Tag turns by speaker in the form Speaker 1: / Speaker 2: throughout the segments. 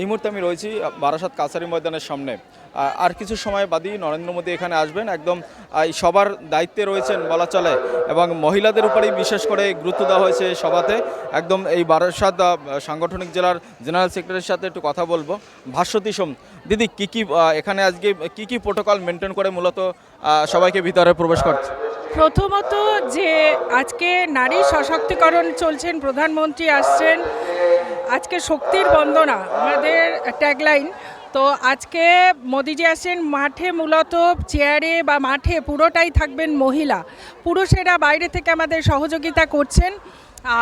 Speaker 1: এই মুহূর্তে আমি রয়েছি বারাসাত কাছারি ময়দানের সামনে। আর কিছু সময় বাদই নরেন্দ্র মোদী এখানে আসবেন। একদম সবার দায়িত্বে রয়েছেন বলা চলে এবং মহিলাদের উপরেই বিশেষ করে গুরুত্ব দেওয়া হয়েছে সভাতে। একদম এই বারাসাত সাংগঠনিক জেলার জেনারেল সেক্রেটারির সাথে একটু কথা বলব। ভাস্বতী সোম, দিদি, কি কি এখানে আজকে কি কি প্রোটোকল মেনটেন করে মূলত সবাইকে ভিতরে প্রবেশ করছে
Speaker 2: প্রথমত যে আজকে নারী সশক্তিকরণ চলছেন, প্রধানমন্ত্রী আসছেন আজকে শক্তির বন্দনা, আমাদের ট্যাগলাইন তো আজকে মোদিজি আসছেন মাঠে মূলত চেয়ারে বা মাঠে পুরোটাই থাকবেন মহিলা। পুরুষেরা বাইরে থেকে আমাদের সহযোগিতা করছেন।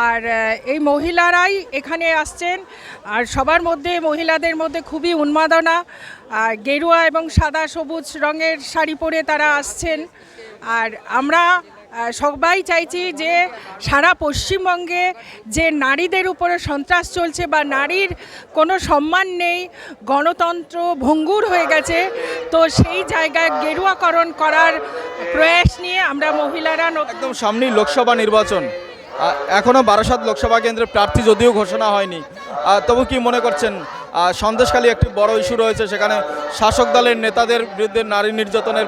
Speaker 2: আর এই মহিলারাই এখানে আসছেন। আর সবার মধ্যে, মহিলাদের মধ্যে খুবই উন্মাদনা। আর গেরুয়া এবং সাদা সবুজ রঙের শাড়ি পরে তারা আসছেন। আর আমরা সবাই চাইছি যে সারা পশ্চিমবঙ্গে যে নারীদের উপরে সন্ত্রাস চলছে বা নারীর কোনো সম্মান নেই, গণতন্ত্র ভঙ্গুর হয়ে গেছে, তো সেই জায়গায় গেরুয়াকরণ করার প্রয়াস নিয়ে আমরা মহিলারা
Speaker 1: একদম সামনেই লোকসভা নির্বাচন। এখনও এখনও বারাসাত লোকসভা কেন্দ্রের প্রার্থী যদিও ঘোষণা হয়নি। তবু কি মনে করছেন? সন্দেশখালী একটি বড় ইস্যু রয়েছে, সেখানে শাসক দলের নেতাদের বিরুদ্ধে নারী নির্যাতনের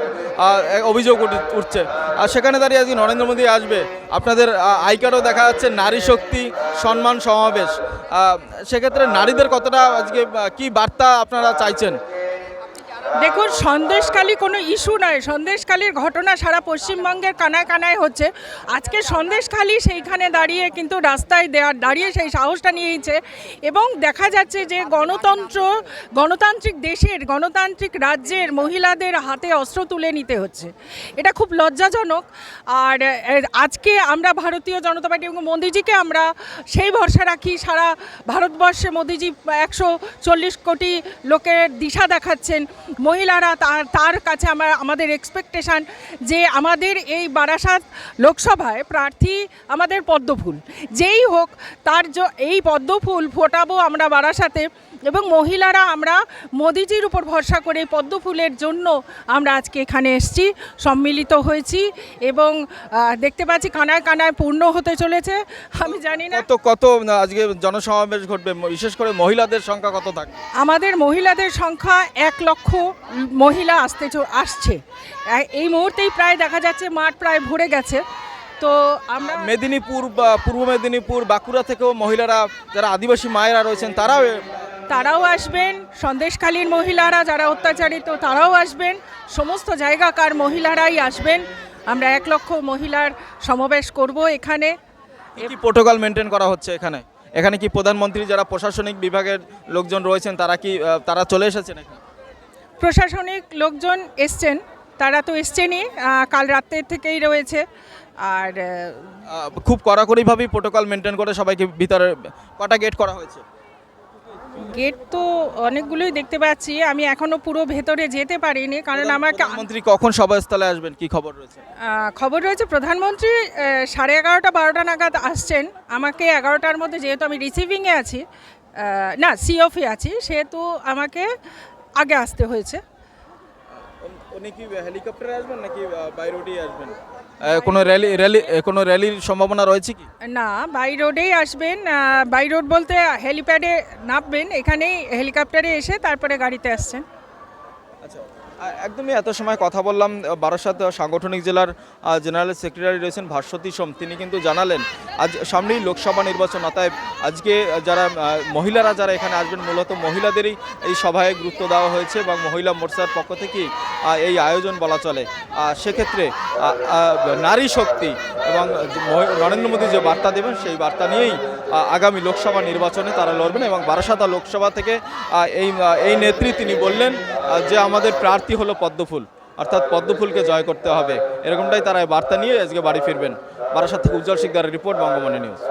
Speaker 1: অভিযোগ উঠে- উঠছে। আর সেখানে দাঁড়িয়ে আজকে নরেন্দ্র মোদী আসবে। আপনাদের আই কার্ডও দেখা যাচ্ছে নারী শক্তি সম্মান সমাবেশ। সেক্ষেত্রে নারীদের কতটা আজকে কি বার্তা আপনারা চাইছেন?
Speaker 2: দেখুন সন্দেশকালী কোনো ইস্যু নয়। সন্দেশকালীর ঘটনা সারা পশ্চিমবঙ্গের কানায় কানায় হচ্ছে। আজকে সন্দেশখালী সেইখানে দাঁড়িয়ে কিন্তু রাস্তায় দাঁড়িয়ে সেই সাহসটা নিয়েছে এবং দেখা যাচ্ছে যে গণতন্ত্র, গণতান্ত্রিক দেশের, গণতান্ত্রিক রাজ্যের মহিলাদের হাতে অস্ত্র তুলে নিতে হচ্ছে। এটা খুব লজ্জাজনক। আর আজকে আমরা ভারতীয় জনতা পার্টি এবং মোদিজিকে আমরা সেই ভরসা রাখি, সারা ভারতবর্ষে মোদিজি একশো চল্লিশ কোটি লোকের দিশা দেখাচ্ছেন। মহিলারা তার তার কাছে আমার আমাদের এক্সপেকটেশান যে আমাদের এই বারাসাত লোকসভায় প্রার্থী আমাদের পদ্মফুল। যেই হোক তার জ- এই পদ্মফুল ফোটাবো আমরা বারাসাতে এবং মহিলারা আমরা মোদিজির উপর ভরসা করে পদ্মফুলের জন্য আমরা আজকে এখানে এসেছি সম্মিলিত হয়েছি এবং দেখতে পাচ্ছি কানায় কানায় পূর্ণ হতে চলেছে। আমি জানি না
Speaker 1: কত কত আজকে জনসমাবেশ ঘটবে বিশেষ করে মহিলাদের সংখ্যা কত থাকবে
Speaker 2: আমাদের মহিলাদের সংখ্যা এক লক্ষ মহিলা আসতে আসছে। এই মুহূর্তেই প্রায় দেখা যাচ্ছে মাঠ প্রায় ভরে গেছে। তো আমরা
Speaker 1: মেদিনীপুর বা পূর্ব মেদিনীপুর বাঁকুড়া থেকেও মহিলারা যারা আদিবাসী মায়েরা রয়েছেন তারাও
Speaker 2: তারাও আসবেন। সন্দেশখালীর মহিলারা যারা অত্যাচারিত তারাও আসবেন। সমস্ত জায়গাকার মহিলারাই আসবেন। আমরা এক লক্ষ মহিলার সমাবেশ করব এখানে।
Speaker 1: কি প্রোটোকল মেনটেন করা হচ্ছে এখানে? এখানে কি প্রধানমন্ত্রী যারা প্রশাসনিক বিভাগের লোকজন রয়েছেন তারা কি তারা চলে এসেছেন এখানে?
Speaker 2: প্রশাসনিক লোকজন এসছেন তারা তো এসছেনই কাল রাত্রের থেকেই রয়েছে। আর
Speaker 1: খুব কড়াকড়িভাবেই প্রোটোকল মেনটেন করে সবাইকে ভিতরে কটা গেট করা হয়েছে?
Speaker 2: গেট তো অনেকগুলোই দেখতে পাচ্ছি। আমি এখনও পুরো ভেতরে যেতে পারিনি কারণ আমাকে
Speaker 1: প্রধানমন্ত্রী কখন সভাস্থলে আসবেন? কি খবর রয়েছে?
Speaker 2: খবর রয়েছে প্রধানমন্ত্রী সাড়ে এগারোটা বারোটা নাগাদ আসছেন। আমাকে এগারোটার মধ্যে যেহেতু আমি রিসিভিংয়ে আছি না সিওফে আছি সেহেতু আমাকে আগে আসতে হয়েছে।
Speaker 1: উনি কি হেলিকপ্টারে আসবেন নাকি বাই রোডেই আসবেন? কোনো র্যালি র্যালি কোনো র্যালির সম্ভাবনা রয়েছে কি?
Speaker 2: না বাই রোডেই আসবেন বাই রোড বলতে হেলিপ্যাডে নামবেন এখানেই হেলিকপ্টারে এসে তারপরে গাড়িতে আসছেন।
Speaker 1: আচ্ছা একদমই এত সময় কথা বললাম বারাসাত সাংগঠনিক জেলার জেনারেল সেক্রেটারি রয়েছেন ভাস্বতী সোম। তিনি কিন্তু জানালেন, আজ সামনেই লোকসভা নির্বাচন, অতএব আজকে যারা মহিলারা যারা এখানে আসবেন, মূলত মহিলাদেরই এই সভায় গুরুত্ব দেওয়া হয়েছে এবং মহিলা মোর্চার পক্ষ থেকেই এই আয়োজন বলা চলে। সেক্ষেত্রে নারী শক্তি এবং নরেন্দ্র মোদী যে বার্তা দেবেন, সেই বার্তা নিয়েই আগামী লোকসভা নির্বাচনে তারা লড়বেন এবং বারাসাতা লোকসভা থেকে এই এই নেত্রী তিনি বললেন যে আমাদের প্রার্থী হলো পদ্মফুল। অর্থাৎ পদ্মফুলকে জয় করতে হবে। এরকমটাই তারা বার্তা নিয়ে আজকে বাড়ি ফিরবেন। বারাসাত থেকে উজ্জ্বল শিকদারের রিপোর্ট বঙ্গমণি নিউজ।